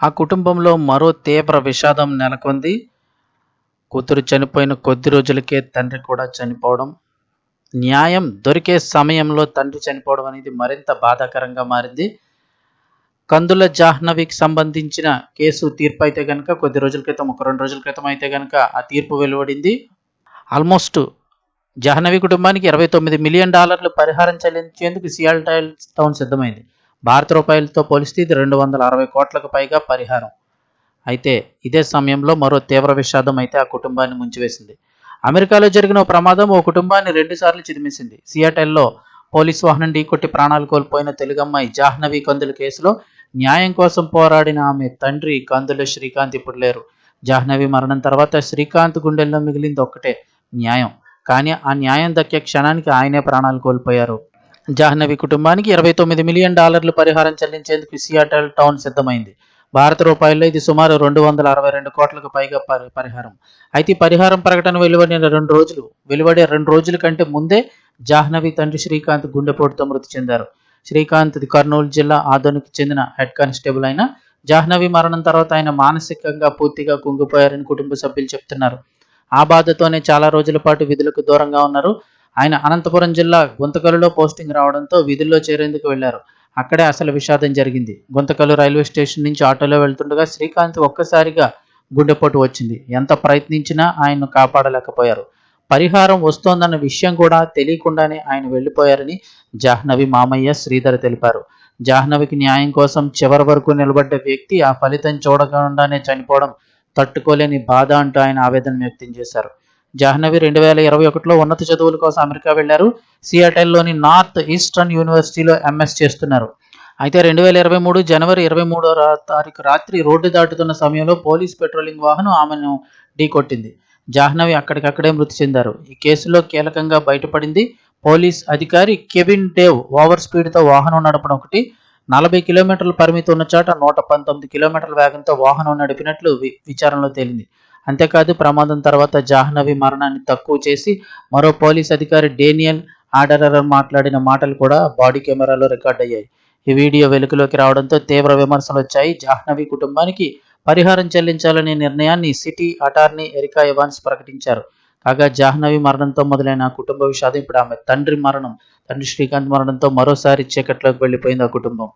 ఆ కుటుంబంలో మరో తీవ్ర విషాదం నెలకొంది. కూతురు చనిపోయిన కొద్ది రోజులకే తండ్రి కూడా చనిపోవడం న్యాయం దొరికే సమయంలో తండ్రి చనిపోవడం అనేది మరింత బాధాకరంగా మారింది. కందుల జాహ్నవికి సంబంధించిన కేసు తీర్పు అయితే కనుక కొద్ది రోజుల క్రితం ఒక రెండు రోజుల క్రితం అయితే కనుక ఆ తీర్పు వెలువడింది. ఆల్మోస్ట్ జాహ్నవి కుటుంబానికి ఇరవై తొమ్మిది మిలియన్ డాలర్లు పరిహారం చెల్లించేందుకు సియాల్ టైల్ టౌన్ సిద్ధమైంది. భారత రూపాయలతో పోలిస్తే ఇది రెండు వందల అరవై కోట్లకు పైగా పరిహారం. అయితే ఇదే సమయంలో మరో తీవ్ర విషాదం అయితే ఆ కుటుంబాన్ని ముంచివేసింది. అమెరికాలో జరిగిన ఓ ప్రమాదం ఓ కుటుంబాన్ని రెండుసార్లు చిదిమేసింది. సియాటెల్లో పోలీసు వాహనం ఢీకొట్టి ప్రాణాలు కోల్పోయిన తెలుగమ్మాయి జాహ్నవి కందుల కేసులో న్యాయం కోసం పోరాడిన ఆమె తండ్రి కందుల శ్రీకాంత్ ఇప్పుడు లేరు. జాహ్నవి మరణం తర్వాత శ్రీకాంత్ గుండెల్లో మిగిలింది ఒక్కటే న్యాయం. కానీ ఆ న్యాయం దక్కే క్షణానికి ఆయనే ప్రాణాలు కోల్పోయారు. జాహ్నవి కుటుంబానికి ఇరవై తొమ్మిది మిలియన్ డాలర్లు పరిహారం చెల్లించేందుకు సియాటల్ టౌన్ సిద్ధమైంది. భారత రూపాయల్లో ఇది సుమారు రెండు వందల అరవై రెండు కోట్లకు పైగా పరి పరిహారం. అయితే పరిహారం ప్రకటన వెలువడిన రెండు రోజులు వెలువడే రెండు రోజుల కంటే ముందే జాహ్నవి తండ్రి శ్రీకాంత్ గుండెపోటుతో మృతి చెందారు. శ్రీకాంత్ కర్నూలు జిల్లా ఆదోనికి చెందిన హెడ్ కానిస్టేబుల్ అయిన జాహ్నవి మరణం తర్వాత ఆయన మానసికంగా పూర్తిగా కుంగిపోయారని కుటుంబ సభ్యులు చెప్తున్నారు. ఆ బాధతోనే చాలా రోజుల పాటు విధులకు దూరంగా ఉన్నారు. ఆయన అనంతపురం జిల్లా గుంతకలులో పోస్టింగ్ రావడంతో విధుల్లో చేరేందుకు వెళ్ళారు. అక్కడే అసలు విషాదం జరిగింది. గుంతకలు రైల్వే స్టేషన్ నుంచి ఆటోలో వెళ్తుండగా శ్రీకాంత్ ఒక్కసారిగా గుండెపోటు వచ్చింది. ఎంత ప్రయత్నించినా ఆయన్ను కాపాడలేకపోయారు. పరిహారం వస్తోందన్న విషయం కూడా తెలియకుండానే ఆయన వెళ్ళిపోయారని జాహ్నవి మామయ్య శ్రీధర్ తెలిపారు. జాహ్నవికి న్యాయం కోసం చివరి వరకు నిలబడ్డ వ్యక్తి ఆ ఫలితం చూడకుండానే చనిపోవడం తట్టుకోలేని బాధ అంటూ ఆయన ఆవేదన వ్యక్తం చేశారు. జాహ్నవి రెండు వేల ఇరవై ఒకటిలో ఉన్నత చదువుల కోసం అమెరికా వెళ్ళారు సియాటెల్లోని నార్త్ ఈస్టర్న్ యూనివర్సిటీలో ఎంఎస్ చేస్తున్నారు. అయితే రెండు వేల ఇరవై మూడు జనవరి ఇరవై మూడో తారీఖు రాత్రి రోడ్డు దాటుతున్న సమయంలో పోలీస్ పెట్రోలింగ్ వాహనం ఆమెను ఢీకొట్టింది జాహ్నవి అక్కడికక్కడే మృతి చెందారు. ఈ కేసులో కీలకంగా బయటపడింది పోలీస్ అధికారి కెవిన్ డేవ్. ఓవర్ స్పీడ్తో వాహనం నడపడం ఒకటి నలభై కిలోమీటర్ల పరిమితి ఉన్న చోట నూట పంతొమ్మిది కిలోమీటర్ల వేగంతో వాహనం నడిపినట్లు వి- విచారణలో తేలింది. అంతేకాదు ప్రమాదం తర్వాత జాహ్నవి మరణాన్ని తక్కువ చేసి మరో పోలీస్ అధికారి డేనియల్ ఆడరర్ మాట్లాడిన మాటలు కూడా బాడీ కెమెరాలో రికార్డ్ అయ్యాయి. ఈ వీడియో వెలుగులోకి రావడంతో తీవ్ర విమర్శలు వచ్చాయి. జాహ్నవి కుటుంబానికి పరిహారం చెల్లించాలనే నిర్ణయాన్ని సిటీ అటార్నీ ఎరికా ఎవాన్స్ ప్రకటించారు. కాగా జాహ్నవి మరణంతో మొదలైన కుటుంబ విషాదం ఇప్పుడు ఆమె తండ్రి మరణం తండ్రి శ్రీకాంత్ మరణంతో మరోసారి చీకట్లోకి వెళ్ళిపోయింది ఆ కుటుంబం.